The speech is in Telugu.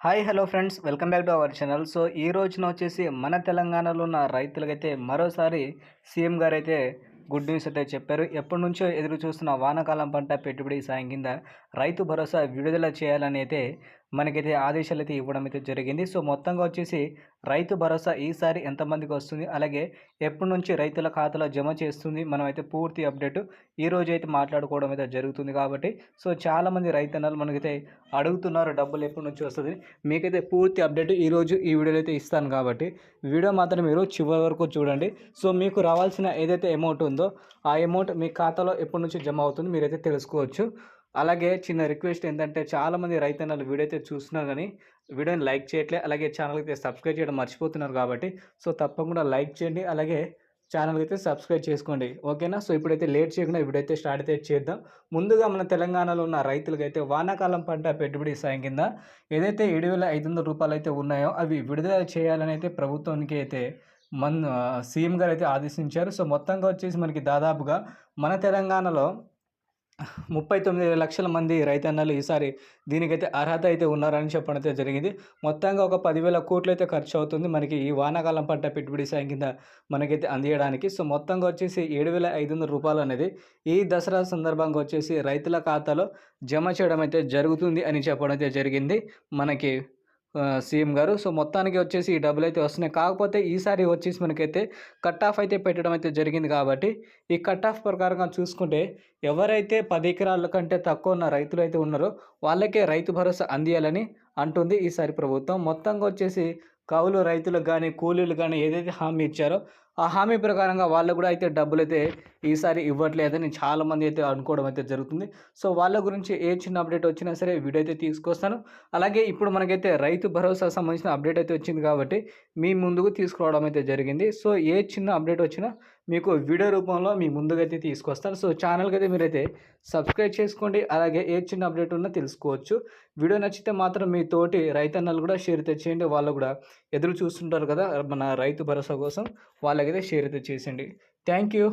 Hi hello friends welcome back to our channel so ఈ రోజున వచ్చేసి మన తెలంగాణలో ఉన్న రైతులకైతే మరోసారి సీఎం గారు అయితే గుడ్ న్యూస్ అయితే చెప్పారు. ఎప్పటి నుంచో ఎదురు చూస్తున్న వానాకాలం పంట పెట్టుబడి సాయం కింద రైతు భరోసా విడుదల చేయాలని అయితే మనకైతే ఆదేశాలు అయితే ఇవ్వడం అయితే జరిగింది. సో మొత్తంగా వచ్చేసి రైతు భరోసా ఈసారి ఎంతమందికి వస్తుంది? అలాగే ఎప్పటి నుంచి రైతుల ఖాతాలో జమ చేస్తుంది? మనం అయితే పూర్తి అప్డేట్ ఈ రోజు అయితే మాట్లాడుకోవడం అయితే జరుగుతుంది కాబట్టి. సో చాలామంది రైతన్నలు మనకైతే అడుగుతున్నారు డబ్బులు ఎప్పటి నుంచి వస్తుంది? మీకైతే పూర్తి అప్డేట్ ఈరోజు ఈ వీడియోలో అయితే ఇస్తాను కాబట్టి. వీడియో మాత్రం మీరు చివరి వరకు చూడండి. సో మీకు రావాల్సిన ఏదైతే అమౌంట్ ఉందో ఆ అమౌంట్ మీ ఖాతాలో ఎప్పటి నుంచి జమ అవుతుంది మీరైతే తెలుసుకోవచ్చు. అలాగే చిన్న రిక్వెస్ట్ ఏంటంటే చాలామంది రైతన్నలు వీడియో అయితే చూస్తున్నారు కానీ వీడియోని లైక్ చేయట్లే అలాగే ఛానల్కి అయితే సబ్స్క్రైబ్ చేయడం మర్చిపోతున్నారు కాబట్టి సో తప్పకుండా లైక్ చేయండి అలాగే ఛానల్కి అయితే సబ్స్క్రైబ్ చేసుకోండి. ఓకేనా? సో ఇప్పుడైతే లేట్ చేయకుండా ఇప్పుడైతే స్టార్ట్ అయితే చేద్దాం. ముందుగా మన తెలంగాణలో ఉన్న రైతులకి అయితే వానాకాలం పంట పెట్టుబడి సాయం కింద ఏదైతే ఏడు వేల ఐదు వందల రూపాయలు అయితే ఉన్నాయో అవి విడుదల చేయాలని అయితే ప్రభుత్వానికి అయితే మన సీఎం గారు అయితే ఆదేశించారు. సో మొత్తంగా వచ్చేసి మనకి దాదాపుగా మన తెలంగాణలో ముప్పై తొమ్మిది లక్షల మంది రైతన్నలు ఈసారి దీనికైతే అర్హత అయితే ఉన్నారని చెప్పడం అయితే జరిగింది. మొత్తంగా ఒక పదివేల కోట్లు అయితే ఖర్చు అవుతుంది. మనకి ఈ వానాకాలం పంట పెట్టుబడి సాయం కింద మనకైతే అందియడానికి. సో మొత్తంగా వచ్చేసి ఏడు వేల ఐదు వందల రూపాయలు అనేది ఈ దసరా సందర్భంగా వచ్చేసి రైతుల ఖాతాలో జమ చేయడం అయితే జరుగుతుంది అని చెప్పడం అయితే జరిగింది. మనకి సీఎం గారు. సో మొత్తానికి వచ్చేసి ఈ డబ్బులు అయితే వస్తున్నాయి. కాకపోతే ఈసారి వచ్చేసి మనకైతే కట్ ఆఫ్ అయితే పెట్టడం అయితే జరిగింది కాబట్టి ఈ కట్ ఆఫ్ ప్రకారంగా చూసుకుంటే ఎవరైతే పది ఎకరాల కంటే తక్కువ ఉన్న రైతులు అయితే ఉన్నారో వాళ్ళకే రైతు భరోసా అందియాలని అంటుంది ఈసారి ప్రభుత్వం. మొత్తంగా వచ్చేసి కౌలు రైతులకు కానీ కూలీలు కానీ ఏదైతే హామీ ఇచ్చారో ఆ హామీ ప్రకారంగా వాళ్ళు కూడా అయితే డబ్బులు అయితే ఈసారి ఇవ్వట్లేదని చాలామంది అయితే అనుకోవడం అయితే జరుగుతుంది. సో వాళ్ళ గురించి ఏ చిన్న అప్డేట్ వచ్చినా సరే వీడియో అయితే తీసుకొస్తాను. అలాగే ఇప్పుడు మనకైతే రైతు భరోసా సంబంధించిన అప్డేట్ అయితే వచ్చింది కాబట్టి మీ ముందుకు తీసుకురావడం అయితే జరిగింది. సో ఏ చిన్న అప్డేట్ వచ్చినా మీకు వీడియో రూపంలో మీ ముందుకైతే తీసుకొస్తాను. సో ఛానల్కి అయితే మీరైతే సబ్స్క్రైబ్ చేసుకోండి. అలాగే ఏ చిన్న అప్డేట్ ఉన్నా తెలుసుకోవచ్చు. వీడియో నచ్చితే మాత్రం మీ తోటి రైతన్నలు కూడా షేర్ తెచ్చేయండి వాళ్ళు కూడా ఎదురు చూస్తుంటారు కదా మన రైతు భరోసా కోసం. వాళ్ళకైతే షేర్ అయితే చేసేయండి. Thank you.